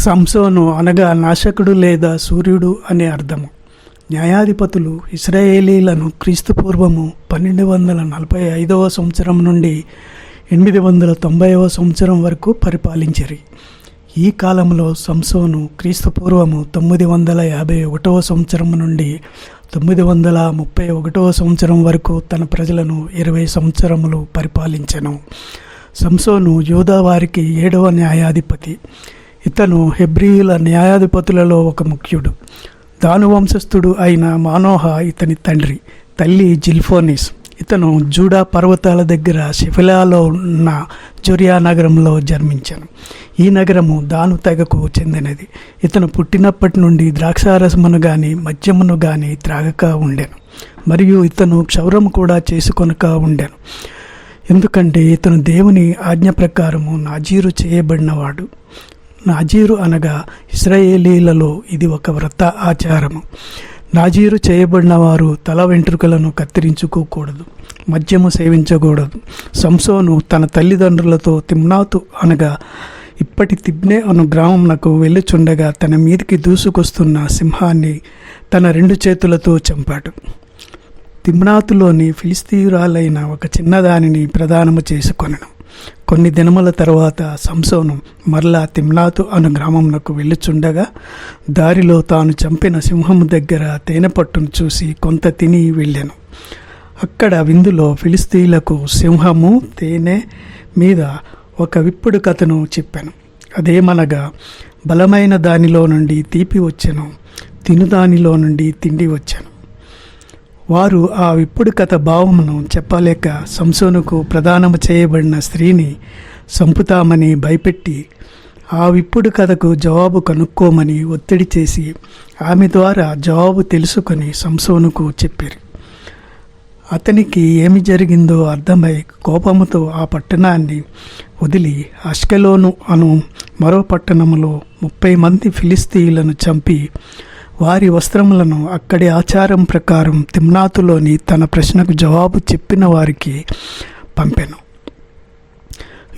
సంసోను అనగా నాశకుడు లేదా సూర్యుడు అనే అర్థము. న్యాయాధిపతులు ఇస్రాయేలీలను క్రీస్తుపూర్వము పన్నెండు వందల నలభై ఐదవ సంవత్సరం నుండి ఎనిమిది వందల తొంభైవ సంవత్సరం వరకు పరిపాలించిరి. ఈ కాలంలో సంసోను క్రీస్తుపూర్వము తొమ్మిది వందల యాభై ఒకటవ సంవత్సరం నుండి తొమ్మిది వందల ముప్పై ఒకటవ సంవత్సరం వరకు తన ప్రజలను ఇరవై సంవత్సరములు పరిపాలించెను. సంసోను యూదా వారికి ఏడవ న్యాయాధిపతి. ఇతను హెబ్రియుల న్యాయాధిపతులలో ఒక ముఖ్యుడు. దాను వంశస్థుడు అయిన మానోహ ఇతని తండ్రి తల్లి జిల్ఫోనిస్. ఇతను జూడా పర్వతాల దగ్గర శిఫిలాలో ఉన్న జొరియా నగరంలో జన్మించాను ఈ నగరము దాను తెగకు చెందినది. ఇతను పుట్టినప్పటి నుండి ద్రాక్షారసమును కానీ మద్యమును కానీ త్రాగక ఉండాను. మరియు ఇతను క్షౌరము కూడా చేసుకొనక ఉండాను. ఎందుకంటే ఇతను దేవుని ఆజ్ఞ ప్రకారము నాజీరు చేయబడినవాడు. నాజీరు అనగా ఇస్రాయేలీలలో ఇది ఒక వ్రత ఆచారము. నాజీరు చేయబడిన వారు తల వెంట్రుకలను కత్తిరించుకోకూడదు మద్యము సేవించకూడదు. సంసోను తన తల్లిదండ్రులతో తిమ్నాతు అనగా ఇప్పటి తిబ్నే అను గ్రామంనకు వెళ్ళుచుండగా తన మీదికి దూసుకొస్తున్న సింహాన్ని తన రెండు చేతులతో చంపాడు. తిమ్నాతులోని ఫిలిస్తీయురాలైన ఒక చిన్నదానిని ప్రదానము చేసుకొనను. కొన్ని దినముల తర్వాత సంసోను మరలా తిమ్లాతు అను గ్రామంనకు వెళ్ళుచుండగా దారిలో తాను చంపిన సింహము దగ్గర తేనె పట్టును చూసి కొంత తిని వెళ్ళాను. అక్కడ విందులో ఫిలిస్తీన్లకు సింహము తేనె మీద ఒక విప్పుడు కథను చెప్పాను. అదేమనగా బలమైన దానిలో నుండి తీపి వచ్చాను తినుదానిలో నుండి తిండి వచ్చాను. వారు ఆ విప్పుడు కథ భావమును చెప్పలేక సంసోనుకు ప్రదానము చేయబడిన స్త్రీని సంపుతామని భయపెట్టి ఆ విప్పుడు కథకు జవాబు కనుక్కోమని ఒత్తిడి చేసి ఆమె ద్వారా జవాబు తెలుసుకొని సంసోనుకు చెప్పారు. అతనికి ఏమి జరిగిందో అర్థమై కోపముతో ఆ పట్టణాన్ని వదిలి అష్కెలోను అను మరో పట్టణములో ముప్పై మంది ఫిలిస్తీయులను చంపి వారి వస్త్రములను అక్కడి ఆచారం ప్రకారం తిమ్నాతులోని తన ప్రశ్నకు జవాబు చెప్పిన వారికి పంపెను.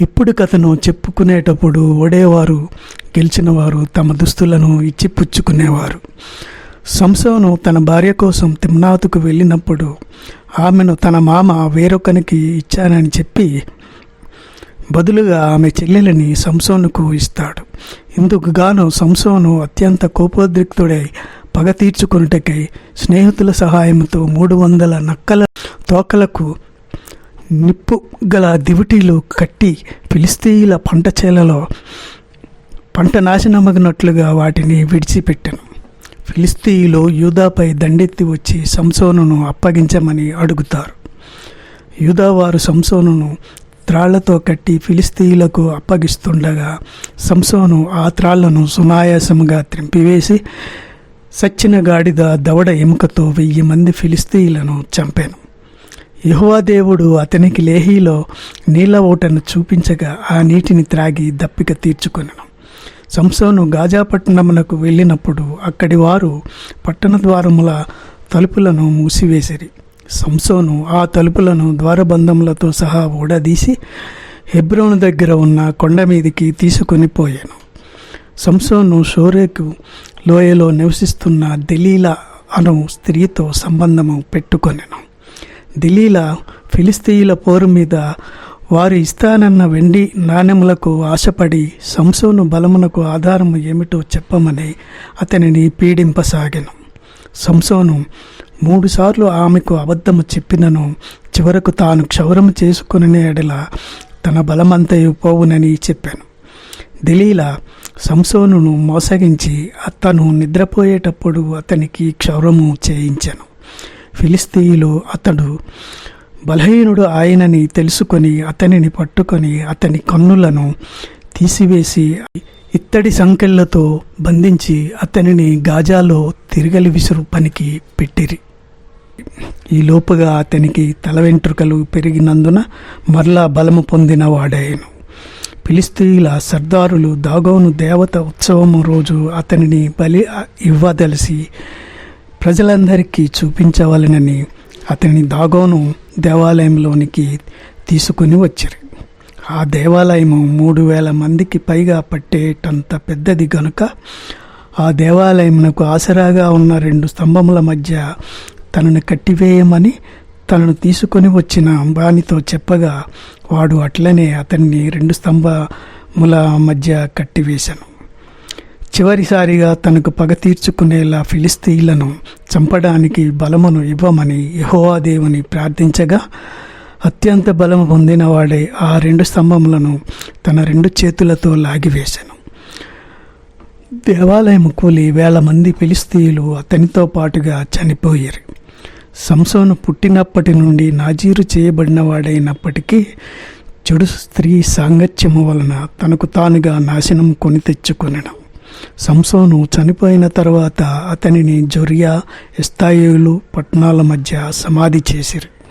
ఇప్పుడు కథను చెప్పుకునేటప్పుడు ఓడేవారు గెలిచినవారు తమ దుస్తులను ఇచ్చి పుచ్చుకునేవారు. సంసోను తన భార్య కోసం తిమ్నాతుకు వెళ్ళినప్పుడు ఆమెను తన మామ వేరొకనికి ఇచ్చానని చెప్పి బదులుగా ఆమె చెల్లెలని సంసోనుకు ఇస్తాడు. ఇందుకు గాను సంసోను అత్యంత కోపోద్రిక్తుడై పగ తీర్చుకున్నటకై స్నేహితుల సహాయంతో మూడు వందల నక్కల తోకలకు నిప్పు గల దివిటీలు కట్టి ఫిలిస్తీయుల పంట చేలలో పంట నాశనమగినట్లుగా వాటిని విడిచిపెట్టాను. ఫిలిస్తీయులు యూదాపై దండెత్తి వచ్చి సంసోనును అప్పగించమని అడుగుతారు. యూదావారు సంసోనును త్రాళ్ళతో కట్టి ఫిలిస్తీయులకు అప్పగిస్తుండగా సంసోను ఆ త్రాళ్ళను సునాయాసముగా త్రింపివేసి సచ్చిన గాడిద దవడ ఎముకతో వెయ్యి మంది ఫిలిస్తీయులను చంపాను. యహోవా దేవుడు అతనికి లేహీలో నీళ్ళ ఓటను చూపించగా ఆ నీటిని త్రాగి దప్పిక తీర్చుకొనను. సంసోను గాజాపట్టణమునకు వెళ్ళినప్పుడు అక్కడి వారు పట్టణ ద్వారముల తలుపులను మూసివేసిరి. సంసోను ఆ తలుపులను ద్వారబంధములతో సహా ఊడదీసి హెబ్రోను దగ్గర ఉన్న కొండ మీదికి తీసుకొని పోయాను. సంసోను షోరేకు లోయలో నివసిస్తున్న దిలీలా అను స్త్రీతో సంబంధము పెట్టుకొనెను. దిలీలా ఫిలిస్తీయుల పోరు మీద వారు ఇస్తానన్న వెండి నాణెములకు ఆశపడి సంసోను బలమునకు ఆధారము ఏమిటో చెప్పమని అతనిని పీడింపసాగాను. సంసోను మూడుసార్లు ఆమెకు అబద్ధము చెప్పినను చివరకు తాను క్షౌరము చేసుకుని ఎడల తన బలమంతయు పోవునని చెప్పాను. దిలీలా సంసోనును మోసగించి అతను నిద్రపోయేటప్పుడు అతనికి క్షౌరము చేయించాను. ఫిలిస్తీయులు అతడు బలహీనుడు ఆయనని తెలుసుకొని అతనిని పట్టుకొని అతని కన్నులను తీసివేసి ఇత్తడి సంకెళ్ళతో బంధించి అతనిని గాజాలో తిరగలి విసురు పనికి పెట్టిరి. ఈ లోపుగా అతనికి తల వెంట్రుకలు పెరిగినందున మరలా బలము పొందిన వాడాయను సర్దారులు దాగోను దేవత ఉత్సవము రోజు అతనిని బలి ఇవ్వదలిసి ప్రజలందరికీ చూపించవలనని అతని దాగోను దేవాలయంలోనికి తీసుకుని వచ్చారు. ఆ దేవాలయము మూడు వేల మందికి పైగా పట్టేటంత పెద్దది గనుక ఆ దేవాలయమునకు ఆసరాగా ఉన్న రెండు స్తంభముల మధ్య తనను కట్టివేయమని తనను తీసుకొని వచ్చిన వానితో చెప్పగా వాడు అట్లనే అతన్ని రెండు స్తంభముల మధ్య కట్టివేశాను. చివరిసారిగా తనకు పగ తీర్చుకునేలా ఫిలిస్తీన్లను చంపడానికి బలమును ఇవ్వమని యెహోవా దేవుని ప్రార్థించగా అత్యంత బలము పొందినవాడే ఆ రెండు స్తంభములను తన రెండు చేతులతో లాగివేశాను. దేవాలయం కూలి వేల మంది ఫిలిస్తీయులు అతనితో పాటుగా చనిపోయారు. సంసోను పుట్టినప్పటి నుండి నాజీరు చేయబడినవాడైనప్పటికీ చెడు స్త్రీ సాంగత్యము వలన తనకు తానుగా నాశనం కొని తెచ్చుకొనడం సంసోను చనిపోయిన తర్వాత అతనిని జొరియా ఇస్తాయిలు పట్టణాల మధ్య సమాధి చేసిరు.